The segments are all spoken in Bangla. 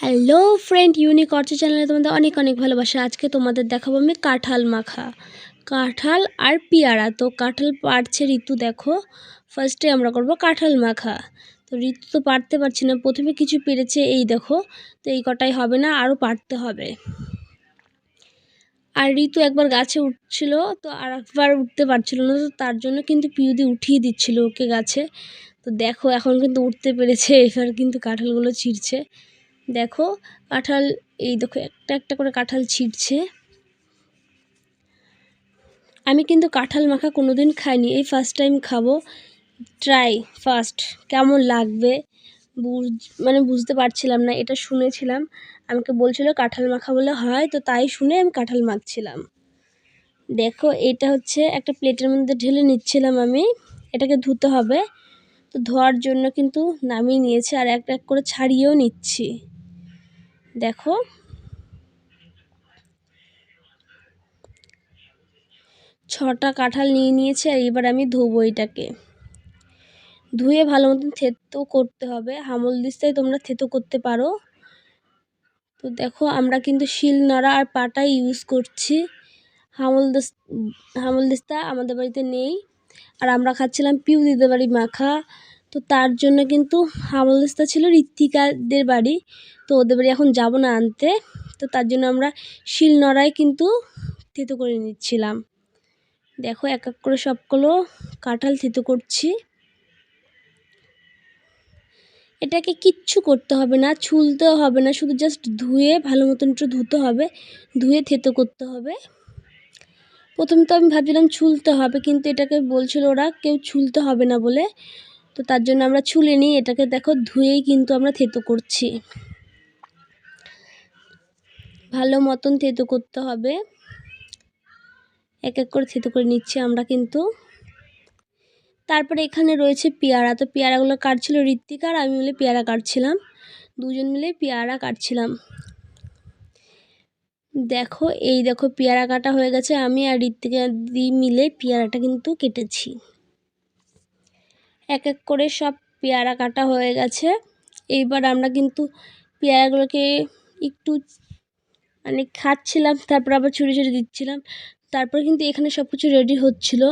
হ্যালো ফ্রেন্ড ইউনিক অর্চ চ্যানেলে তোমাদের অনেক অনেক ভালোবাসা। আজকে তোমাদের দেখাবো আমি কাঁঠাল মাখা। কাঁঠাল আর পিয়ারা। তো কাঁঠাল পারছে ঋতু, দেখো। ফার্স্টে আমরা করব কাঁঠাল মাখা। তো ঋতু তো পারতে পারছি না। প্রথমে কিছু পেরেছে, এই দেখো। তো এই কটাই হবে না, আরও পারতে হবে। আর ঋতু একবার গাছে উঠছিল, তো আর একবার উঠতে পারছিল না, তো তার জন্য কিন্তু পিউদি উঠিয়ে দিচ্ছিল ওকে গাছে। তো দেখো, এখন কিন্তু উঠতে পেরেছে, এবার কিন্তু কাঁঠালগুলো ছিঁড়ছে। দেখো, কাঁঠাল, এই দেখো, একটা একটা করে কাঁঠাল ছিটছে। আমি কিন্তু কাঁঠাল মাখা কোনো দিন খাইনি, এই ফার্স্ট টাইম খাব। ট্রাই ফার্স্ট কেমন লাগবে? বুঝ মানে বুঝতে পারছিলাম না, এটা শুনেছিলাম। আমাকে বলছিল কাঁঠাল মাখা বলে হয়, তো তাই শুনে আমি কাঁঠাল মাখছিলাম। দেখো, এটা হচ্ছে একটা প্লেটের মধ্যে ঢেলে নিচ্ছিলাম আমি, এটাকে ধুতে হবে। তো ধোয়ার জন্য কিন্তু নামিয়ে নিয়েছে, আর এক এক করে ছাড়িয়েও নিচ্ছি। দেখো। ছটা কাঁঠাল নিয়ে নিয়েছে আর এবার আমি ধোবো এটাকে। ধুয়ে ভালো মতন থেতো করতে হবে। হামল দিস্তায় তোমরা থেতো করতে পারো। তো দেখো, আমরা কিন্তু শিল, নড়া আর পাটা ইউজ করছি। হামল হামল দিস্তা আমাদের বাড়িতে নেই। আর আমরা খাচ্ছিলাম পিউ দিদের বাড়ি মাখা। তো তার জন্য কিন্তু হামলদিস্তা ছিল ঋত্বিকাদের বাড়ি। তো ওদের বাড়ি এখন যাব না আনতে। তো তার জন্য আমরা শিলনড়ায় কিন্তু থেতো করে নিচ্ছিলাম। দেখো এক এক করে সবগুলো কাঁঠাল থেতো করছি। এটাকে কিচ্ছু করতে হবে না, ছুলতেও হবে না, শুধু জাস্ট ধুয়ে ভালো মতন একটু ধুতে হবে, ধুয়ে থেতো করতে হবে। প্রথম তো আমি ভাবছিলাম ছুলতে হবে, কিন্তু এটাকে বলছিল ওরা কেউ ছুলতে হবে না বলে। তো তার জন্য আমরা ছুলে নিই, এটাকে দেখো ধুয়েই কিন্তু আমরা থেতো করছি। ভালো মতন থেতো করতে হবে। এক এক করে থেতো করে নিচ্ছি আমরা কিন্তু। তারপরে এখানে রয়েছে পেয়ারা, তো পেয়ারাগুলো কাটছিল ঋত্বিক আর আমি মিলে পেয়ারা কাটছিলাম। দুজন মিলে পেয়ারা কাটছিলাম। দেখো, এই দেখো পেয়ারা কাটা হয়ে গেছে, আমি আর ঋত্বিকা দি মিলে পেয়ারাটা কিন্তু কেটেছি। এক এক করে সব পেয়ারা কাটা হয়ে গেছে। এইবার আমরা কিন্তু পেয়ারাগুলোকে একটু মানে খাচ্ছিলাম, তারপর আবার ছুরি ছুরি দিচ্ছিলাম। তারপর কিন্তু এখানে সব কিছু রেডি হচ্ছিল।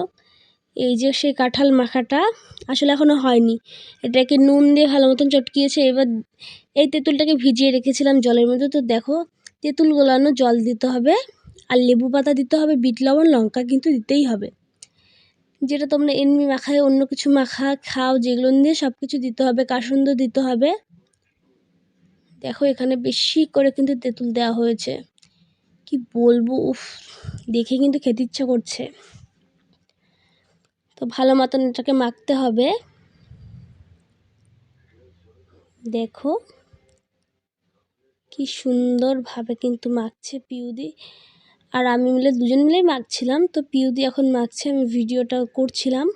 এই যে সেই কাঁঠাল মাখাটা আসলে এখনও হয়নি। এটাকে নুন দিয়ে ভালো মতন চটকিয়েছে। এবার এই তেঁতুলটাকে ভিজিয়ে রেখেছিলাম জলের মধ্যে। তো দেখো, তেঁতুল গোলানো জল দিতে হবে। আর লেবু পাতা দিতে হবে, বিট, লবণ, লঙ্কা কিন্তু দিতেই হবে। যেটা তোমরা এমনি মাখায়, অন্য কিছু মাখা খাও, যেগুলো দিয়ে সব কিছু দিতে হবে কাসুন্দ দিতে হবে। দেখো, এখানে বেশি করে কিন্তু তেঁতুল দেওয়া হয়েছে। কি বলব, উফ, দেখে কিন্তু খেতে ইচ্ছা করছে। তো ভালো মতন এটাকে মাখতে হবে। দেখো, কি সুন্দরভাবে কিন্তু মাখছে পিউদি। আর আমি মিলে দুজন মিলেই মাখছিলাম। তো পিউদি এখন মাখছে, আমি ভিডিওটা করছিলাম।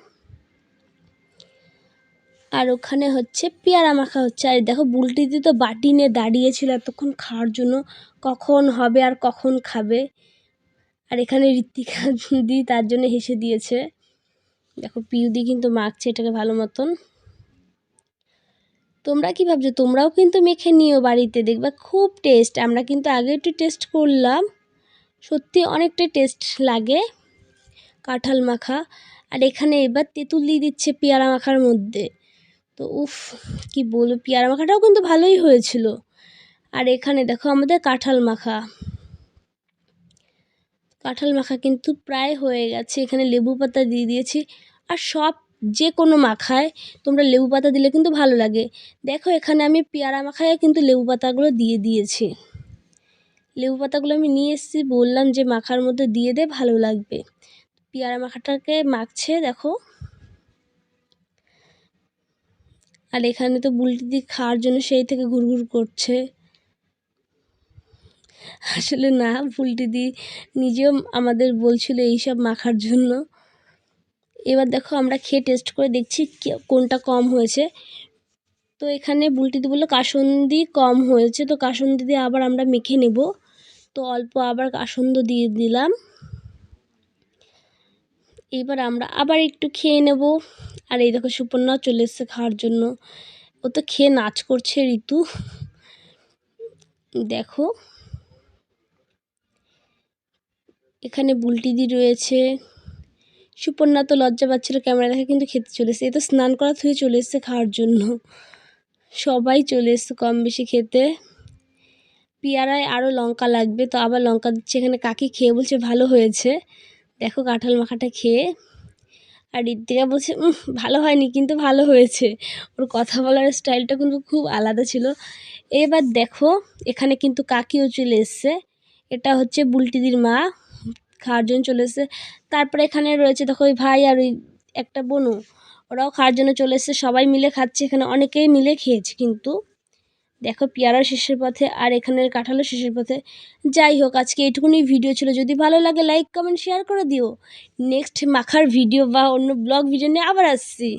আর ওখানে হচ্ছে পেয়ারা মাখা হচ্ছে। আর দেখো বুলটিদি তো বাটি নিয়ে দাঁড়িয়েছিল এতক্ষণ খাওয়ার জন্য। কখন হবে আর কখন খাবে? আর এখানে ঋত্বিকা দি তার জন্য হেসে দিয়েছে। দেখো, পিউদি কিন্তু মাখছে এটাকে ভালো মতন। তোমরা কি ভাবছ? তোমরাও কিন্তু মেখে নিও বাড়িতে, দেখবে খুব টেস্ট আমরা কিন্তু আগে একটু টেস্ট করলাম। সত্যি অনেকটাই টেস্ট লাগে কাঁঠাল মাখা। আর এখানে এবার তেঁতুল দিয়ে দিচ্ছে পেয়ারা মাখার মধ্যে। তো উফ, কি বলব, পেয়ারা মাখাটাও কিন্তু ভালোই হয়েছিল। আর এখানে দেখো আমাদের কাঁঠাল মাখা। কাঁঠাল মাখা কিন্তু প্রায় হয়ে গেছে। এখানে লেবু পাতা দিয়ে দিয়েছি। আর সব যে কোনো মাখায় তোমরা লেবু পাতা দিলে কিন্তু ভালো লাগে। দেখো এখানে আমি পেয়ারা মাখায় কিন্তু লেবু পাতাগুলো দিয়ে দিয়েছি। লেবু পাতাগুলো আমি নিয়ে এসেছি, বললাম যে মাখার মধ্যে দিয়ে দে, ভালো লাগবে। পেয়ারা মাখাটাকে মাখছে, দেখো। আর এখানে তো বুলটি দি খাওয়ার জন্য সেই থেকে ঘুরঘুর করছে। আসলে না, বুলটি দি নিজেও আমাদের বলছিল এইসব মাখার জন্য। এবার দেখো আমরা খেয়ে টেস্ট করে দেখছি কোনটা কম হয়েছে। তো এখানে বুলটিদি বলল কাসন্দি কম হয়েছে, তো কাসন্দি দিয়ে আবার আমরা মেখে নেব। তো অল্প আবার কাসন্দ দিয়ে দিলাম। এবার আমরা আবার একটু খেয়ে নেব। আর এই দেখো সুপর্ণা চলে এসছে খাওয়ার জন্য। ও তো খেয়ে নাচ করছে ঋতু। দেখো। এখানে বুলটিদি রয়েছে। সুপর্ণা তো লজ্জা পাচ্ছিল ক্যামেরা দেখে কিন্তু খেতে চলে এসেছে। এ তো স্নান করা থেকে চলে এসেছে খাওয়ার জন্য। সবাই চলে এসছে কম বেশি খেতে। পেয়ারায় আরও লঙ্কা লাগবে, তো আবার লঙ্কা দিচ্ছে এখানে। কাকি খেয়ে বলছে, ভালো হয়েছে। দেখো কাঁঠাল মাখাটা খেয়ে। আর ঋত্বিকা বলছে ভালো হয়নি, কিন্তু ভালো হয়েছে। ওর কথা বলার স্টাইলটা কিন্তু খুব আলাদা ছিল। এবার দেখো, এখানে কিন্তু কাকিও চলে এসছে। এটা হচ্ছে বুলটিদির মা, খাওয়ার জন্য চলে এসছে। তারপরে এখানে রয়েছে দেখো ওই ভাই আর ওই একটা বোনও ওরাও খাওয়ার জন্য চলে এসছে। সবাই মিলে খাচ্ছে। এখানে অনেকেই মিলে খেয়েছে কিন্তু। দেখো পেয়ারা শেষের পথে আর এখানের কাঁঠালও শেষের পথে। যাই হোক, আজকে এইটুকুনি ভিডিও ছিল। যদি ভালো লাগে লাইক কমেন্ট শেয়ার করে দিও। নেক্সট মাখার ভিডিও বা অন্য ব্লগ ভিডিও নিয়ে আবার আসছি।